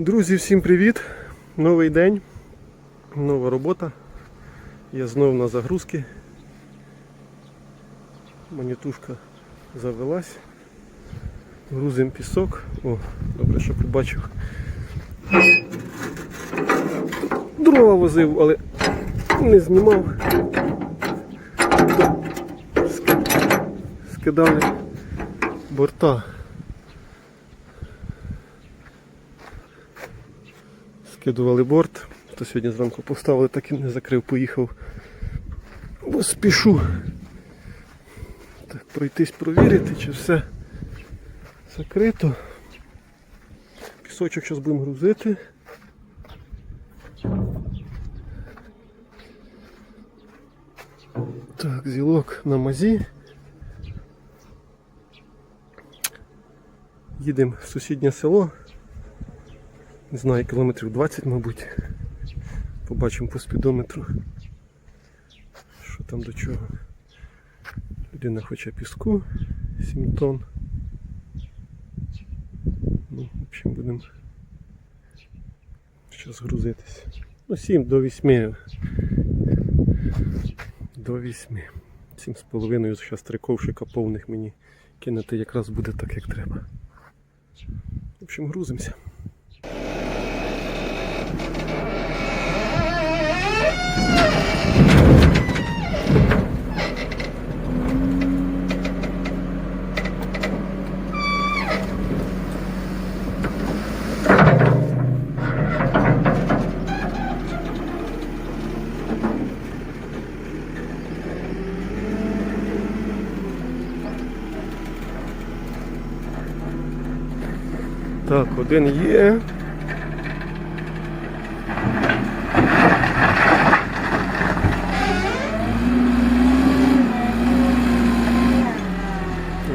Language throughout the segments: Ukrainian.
Друзі, всім привіт! Новий день, нова робота. Я знов на загрузки. Манітушка завелась. Грузим пісок. О, добре, що побачив. Дрова возив, але не знімав. Скидали борта. Скидували борт, то сьогодні зранку поставили, так і не закрив, поїхав. Бо спішу. Так, пройтись провірити, чи все закрито. Пісочок зараз будемо грузити. Так, зілок на мазі. Їдемо в сусіднє село. Не знаю, кілометрів 20, мабуть. Побачимо по спідометру. Що там до чого. Людина хоче піску 7 тонн. Ну, в общем, будемо зараз грузитись. Ну, 7 до 8. До 8. 7 з половиною зараз три ковшика повних мені кинути якраз буде так, як треба. В общем, грузимося. you Так, один є.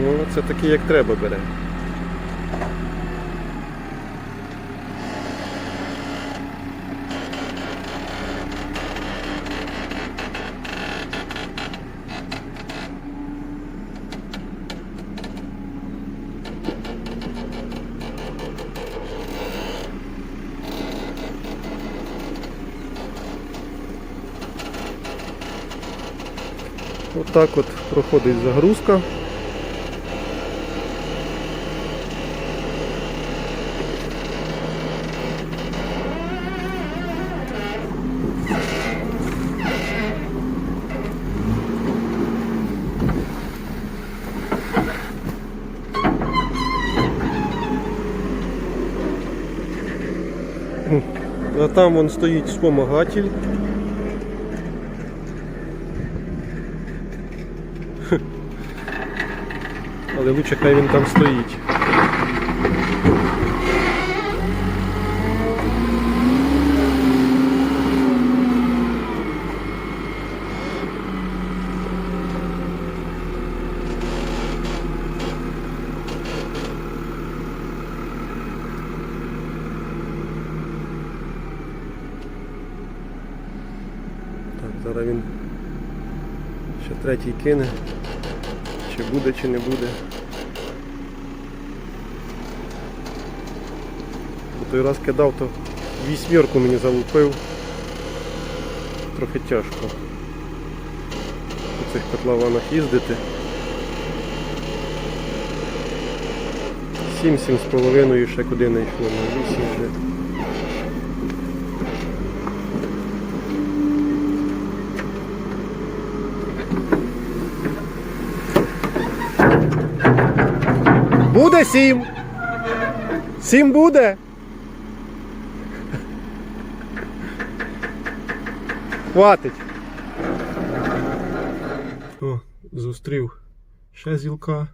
Ну, це такий, як треба бере. Отак от проходить загрузка. А там вон стоїть спомагатель. Але лучше хай він там стоїть. Зараз він ще третій кине. Чи буде, чи не буде. Той раз кидав, то вісьмірку мені залупив. Трохи тяжко по цих котлованах їздити. Сім, сім з половиною ще куди не йшло, на вісім вже. Буде сім. Сім буде. Хватить. О, зустрів ще зілка.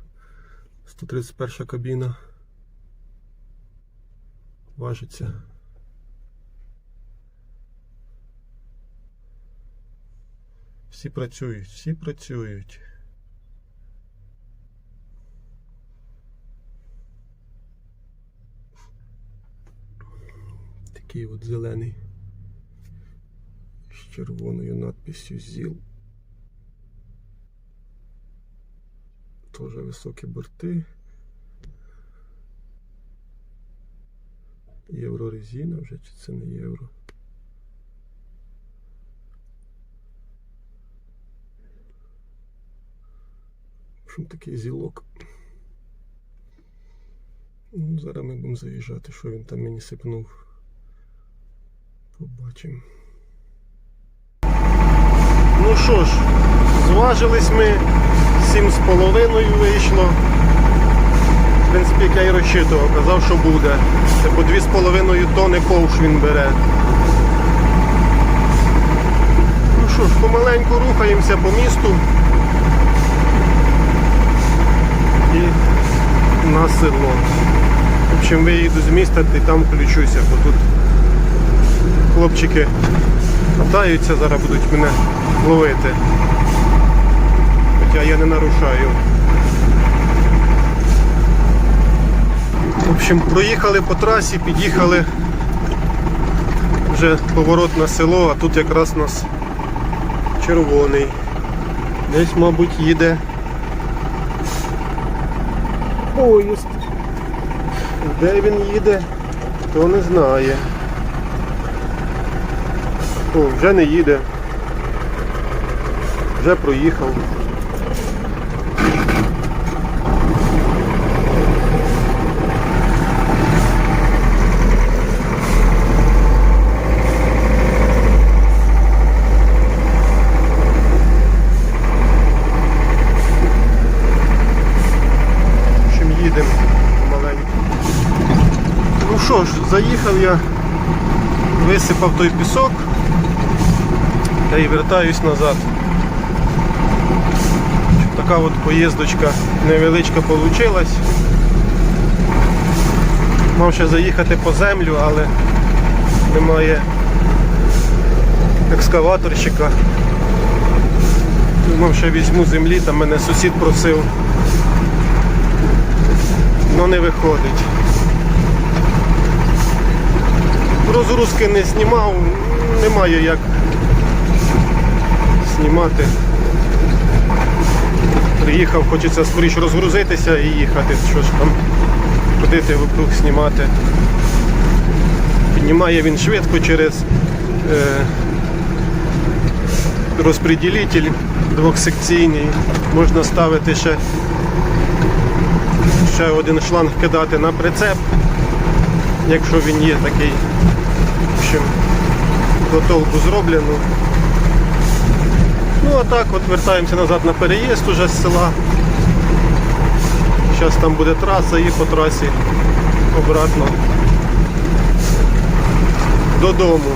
131 кабіна. Важиться. Всі працюють, всі працюють. Такий от зелений червоною надписью ЗІЛ. Теж високі борти. Єврорезина вже чи це не євро? В общем, такий зілок. Ну, зараз ми будемо заїжджати, що він там мені сипнув. Побачимо. Ну що ж, зважились ми, сім з половиною вийшло. В принципі, як я і розчитував, казав, що буде. Це по 2,5 тони ковш він бере. Ну що ж, помаленьку рухаємося по місту. І на село. В общем, виїду з міста і там включуся, бо тут хлопчики катаються, зараз будуть мене ловити. Хоча я не нарушаю. В общем, проїхали по трасі, під'їхали вже поворот на село, а тут якраз у нас червоний. Десь, мабуть, їде поїзд. Де він їде, хто не знає. О, вже не їде. Вже проїхав. В їдемо маленько. Ну що ж, заїхав я, висипав той пісок та й вертаюсь назад. Така от поїздочка невеличка вийшла. Мав ще заїхати по землю, але немає екскаваторщика. Думав, ще візьму землі, там мене сусід просив. Ну не виходить. Розгрузки не знімав, немає як знімати. Приїхав, хочеться скоріше розгрузитися і їхати. Що ж там ходити вокруг знімати. Піднімає він швидко через е, розпреділитель двохсекційний. Можна ставити ще, ще один шланг кидати на прицеп, якщо він є такий. В общем, до толку зроблено. Ну а так от вертаємося назад на переїзд уже з села. Зараз там буде траса і по трасі обратно додому.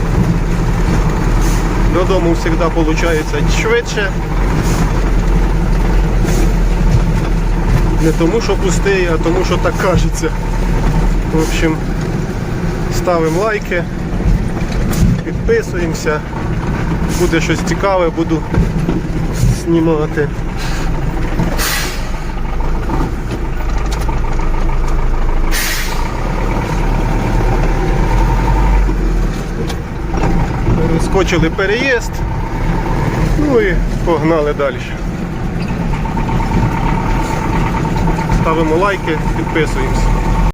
Додому завжди виходить швидше. Не тому, що пустий, а тому, що так кажеться. В общем, ставимо лайки, підписуємося. Буде щось цікаве, буду знімати. Перескочили переїзд. Ну і погнали далі. Ставимо лайки, підписуємося.